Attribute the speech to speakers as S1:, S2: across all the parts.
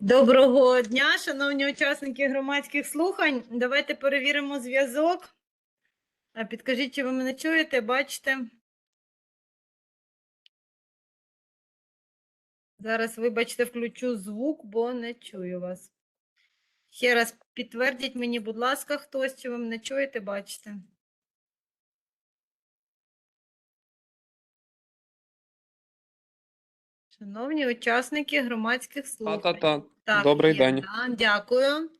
S1: Доброго дня, шановні учасники громадських слухань. Давайте перевіримо зв'язок. Підкажіть, чи ви мене чуєте, бачите? Зараз, вибачте, включу звук, бо не чую вас. Ще раз підтвердіть мені, будь ласка, хтось, чи ви мене чуєте, бачите? Шановні учасники громадських слухань.
S2: Та-та-та.
S1: Так,
S2: Добрий
S1: є,
S2: день.
S1: да, дякую.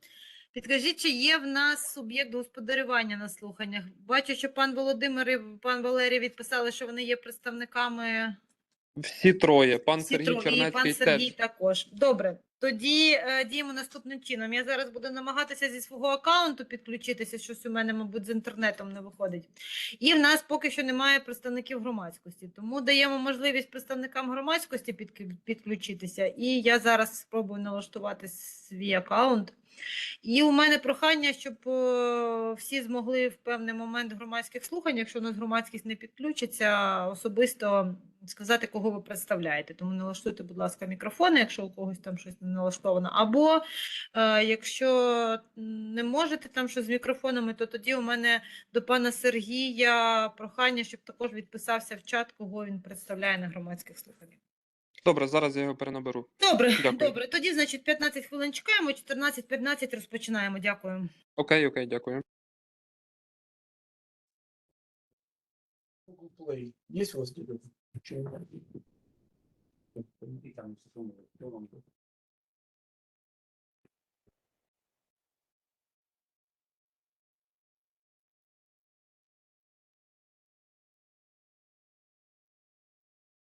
S1: Підкажіть, чи є в нас суб'єкт господарювання на слуханнях? Бачу, що пан Володимир і пан Валерій відписали, що вони є представниками
S2: Всі троє. Пан
S1: всі
S2: Сергій
S1: троє, і
S2: Чернецький
S1: пан Сергій
S2: теж.
S1: також. Добре. Тоді е, діємо наступним чином. Я зараз буду намагатися зі свого аккаунту підключитися, щось у мене, мабуть, з інтернетом не виходить. І в нас поки що немає представників громадськості. Тому даємо можливість представникам громадськості підк- підключитися. І я зараз спробую налаштувати свій аккаунт. І у мене прохання, щоб е, всі змогли в певний момент громадських слухань, якщо у нас громадськість не підключиться, особисто сказати, кого ви представляєте. Тому налаштуйте, будь ласка, мікрофони, якщо у когось там щось не налаштовано. Або е, якщо не можете там щось з мікрофонами, то тоді у мене до пана Сергія прохання, щоб також відписався в чат, кого він представляє на громадських слуханнях.
S2: Добре, зараз я його перенаберу.
S1: Добре,
S2: Дякую.
S1: добре. Тоді, значить, 15 хвилин чекаємо, 14-15 розпочинаємо. Дякую.
S2: Окей, окей, дякую.
S3: Google Play. Есть у вас где-то? Почему?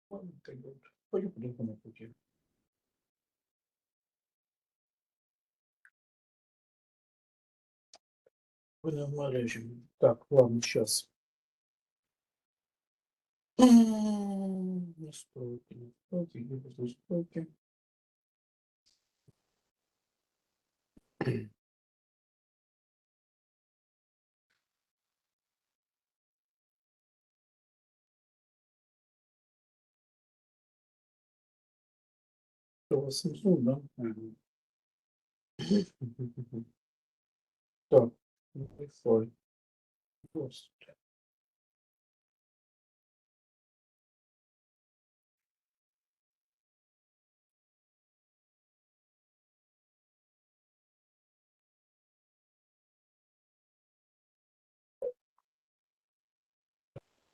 S3: Ладно, так вот. Пойду по другому пути. Так, ладно, сейчас. Настройки, настройки, где настройки? Что у вас Samsung, да? Так, Wi-Fi. Здравствуйте.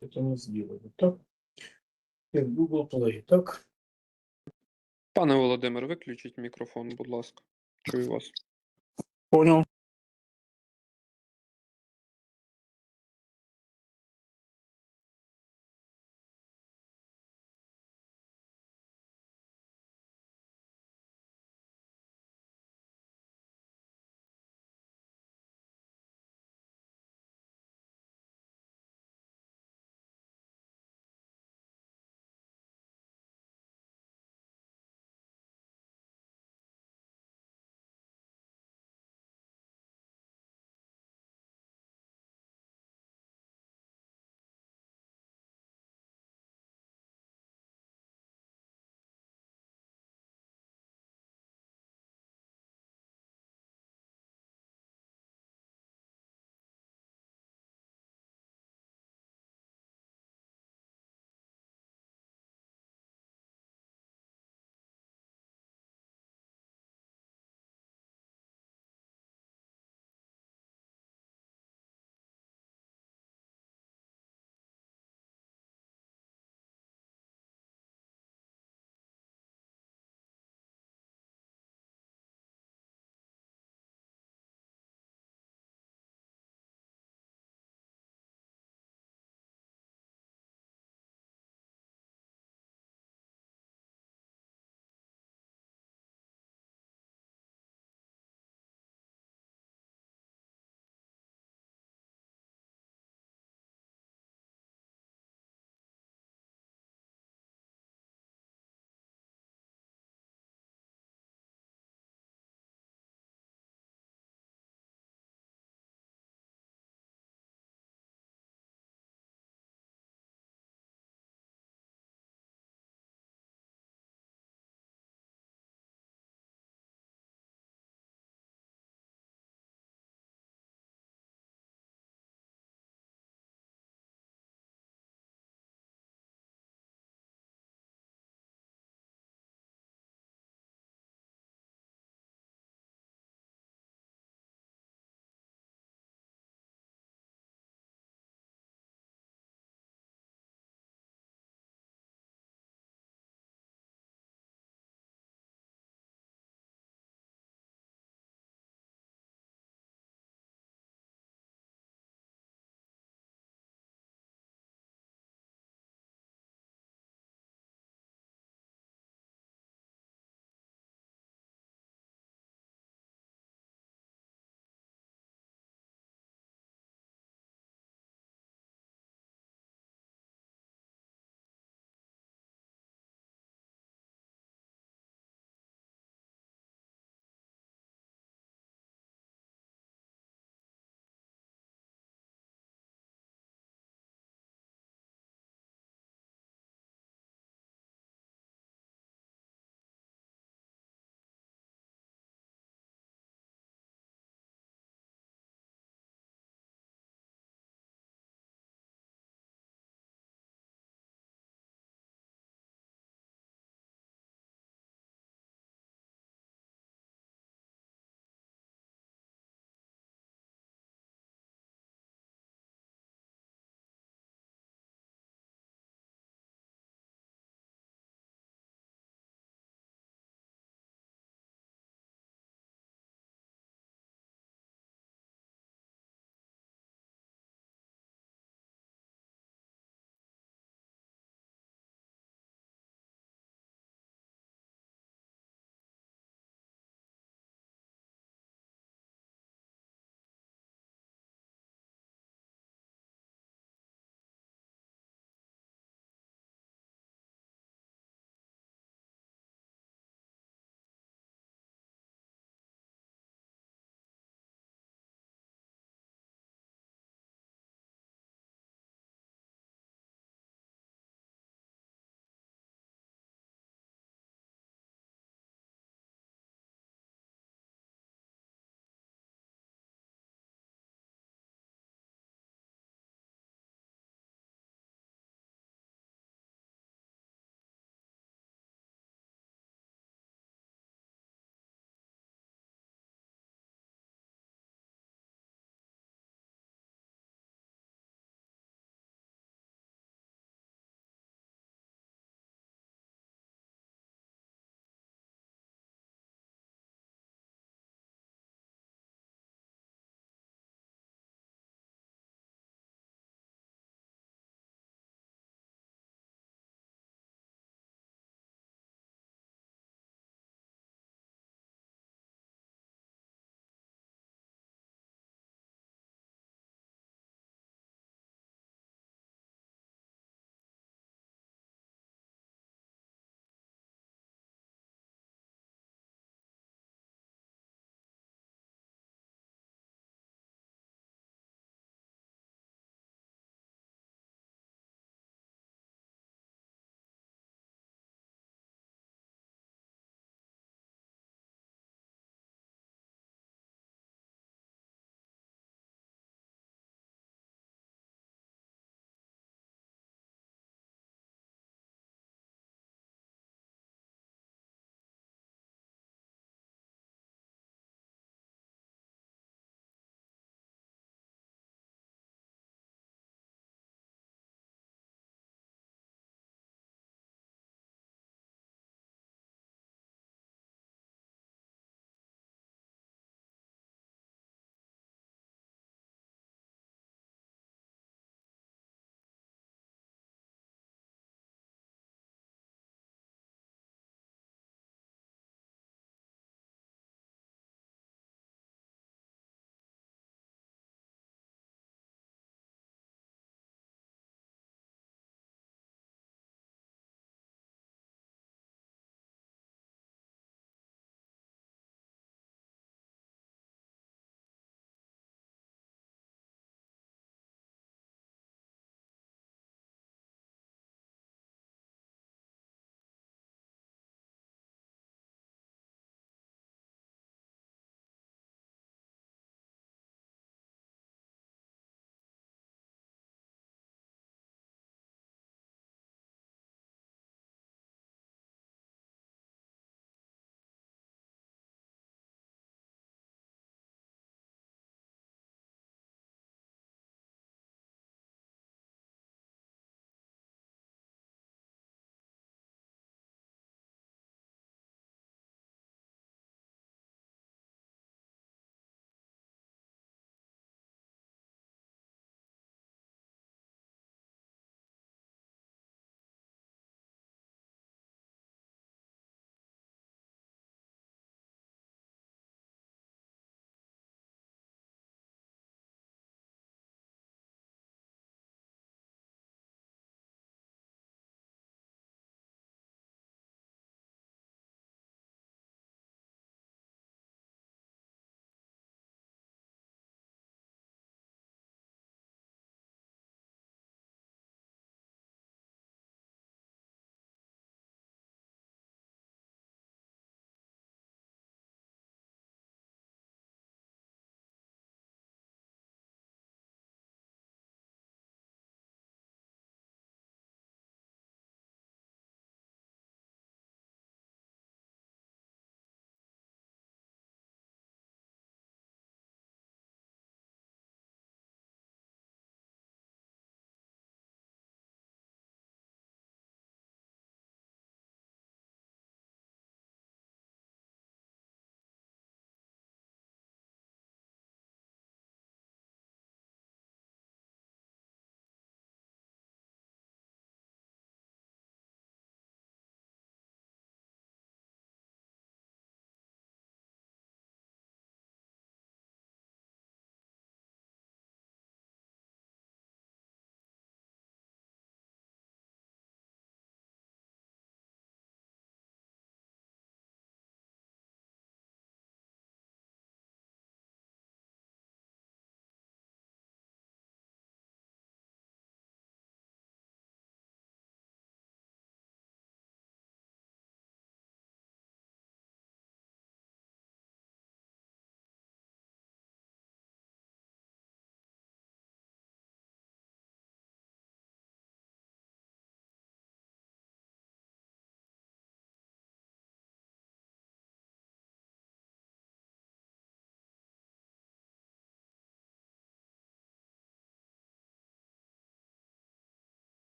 S3: Это мы сделали, так? Так, Google Play, так?
S2: Пане Володимир, виключіть мікрофон, будь ласка. Чую вас.
S3: Понял.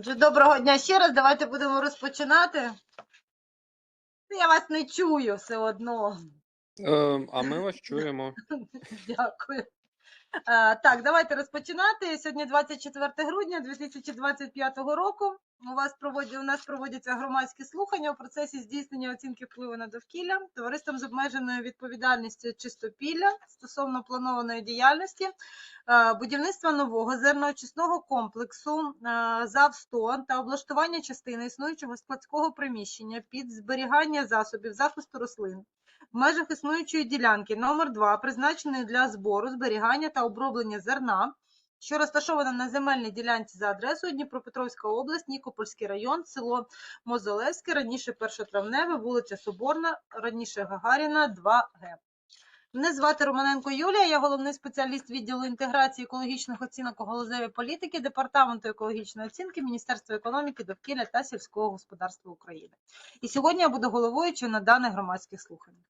S1: Отже, доброго дня ще раз. Давайте будемо розпочинати. Я вас не чую все одно.
S2: Е, а ми вас чуємо.
S1: Дякую. А, так, давайте розпочинати. Сьогодні 24 грудня 2025 року. У вас проводять у нас проводяться громадські слухання у процесі здійснення оцінки впливу на довкілля товариством з обмеженою відповідальністю чистопілля стосовно планованої діяльності е, будівництва нового зерноочисного комплексу е, ЗАВ 100 та облаштування частини існуючого складського приміщення під зберігання засобів захисту рослин в межах існуючої ділянки номер 2 призначеної для збору, зберігання та оброблення зерна, що розташована на земельній ділянці за адресою Дніпропетровська область, Нікопольський район, село Мозолевське, раніше 1 травневе, вулиця Соборна, раніше Гагаріна, 2Г. Мене звати Романенко Юлія, я головний спеціаліст відділу інтеграції екологічних оцінок у галузевій політики Департаменту екологічної оцінки Міністерства економіки, довкілля та сільського господарства України. І сьогодні я буду головуючою на даних громадських слуханнях.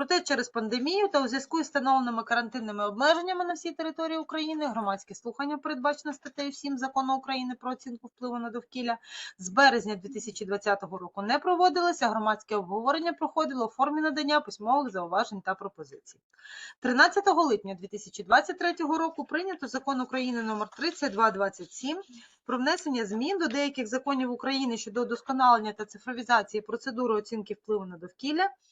S1: Проте через пандемію та у зв'язку із встановленими карантинними обмеженнями на всій території України громадські слухання, передбачені статтею 7 закону України про оцінку впливу на довкілля, з березня 2020 року не проводилися, громадське обговорення проходило у формі надання письмових зауважень та пропозицій. 13 липня 2023 року прийнято закон України номер 3227 про внесення змін до деяких законів України щодо удосконалення та цифровізації процедури оцінки впливу на довкілля,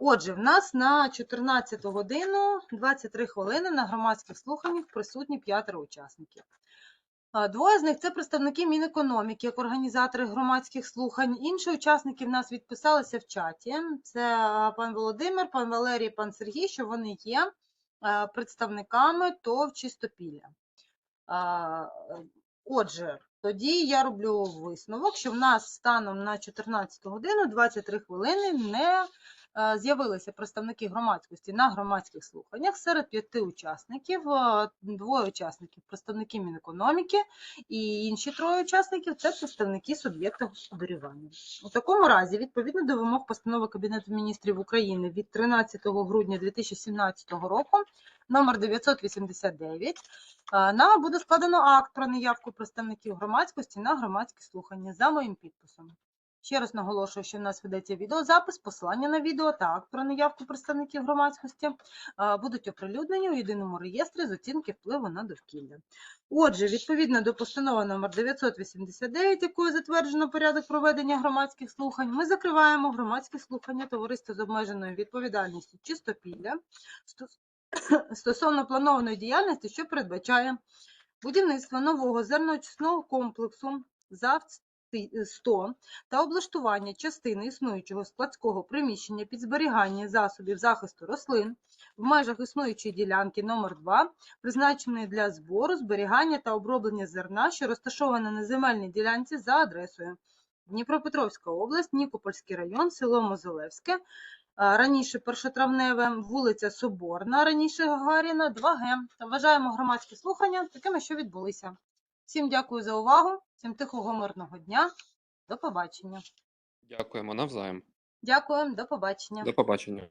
S1: Отже, в нас на 14 годину 23 хвилини на громадських слуханнях присутні п'ятеро учасників. Двоє з них це представники Мінекономіки, як організатори громадських слухань. Інші учасники в нас відписалися в чаті. Це пан Володимир, пан Валерій, пан Сергій, що вони є представниками ТОВ Чистопілля. Отже, тоді я роблю висновок, що в нас станом на 14 годину 23 хвилини не з'явилися представники громадськості на громадських слуханнях. Серед п'яти учасників, е, двоє учасників представники Мінекономіки і інші троє учасників це представники суб'єкта господарювання. У такому разі, відповідно до вимог постанови Кабінету міністрів України від 13 грудня 2017 року, номер 989, е, нам буде складено акт про неявку представників громадськості на громадські слухання за моїм підписом. Ще раз наголошую, що в нас ведеться відеозапис, посилання на відео та акт про неявку представників громадськості будуть оприлюднені у єдиному реєстрі з оцінки впливу на довкілля. Отже, відповідно до постанови номер 989, якою затверджено порядок проведення громадських слухань, ми закриваємо громадські слухання товариства з обмеженою відповідальністю чистопілля стосовно планованої діяльності, що передбачає будівництво нового зерноочисного комплексу 100 та облаштування частини існуючого складського приміщення під зберігання засобів захисту рослин в межах існуючої ділянки номер 2 призначеної для збору, зберігання та оброблення зерна, що розташована на земельній ділянці за адресою Дніпропетровська область, Нікопольський район, село Мозолевське, Раніше першотравневе, вулиця Соборна, раніше Гагаріна, 2Г. Вважаємо громадські слухання такими, що відбулися. Всім дякую за увагу, всім тихого мирного дня. До побачення.
S2: Дякуємо навзаєм.
S1: Дякуємо, до побачення.
S2: До побачення.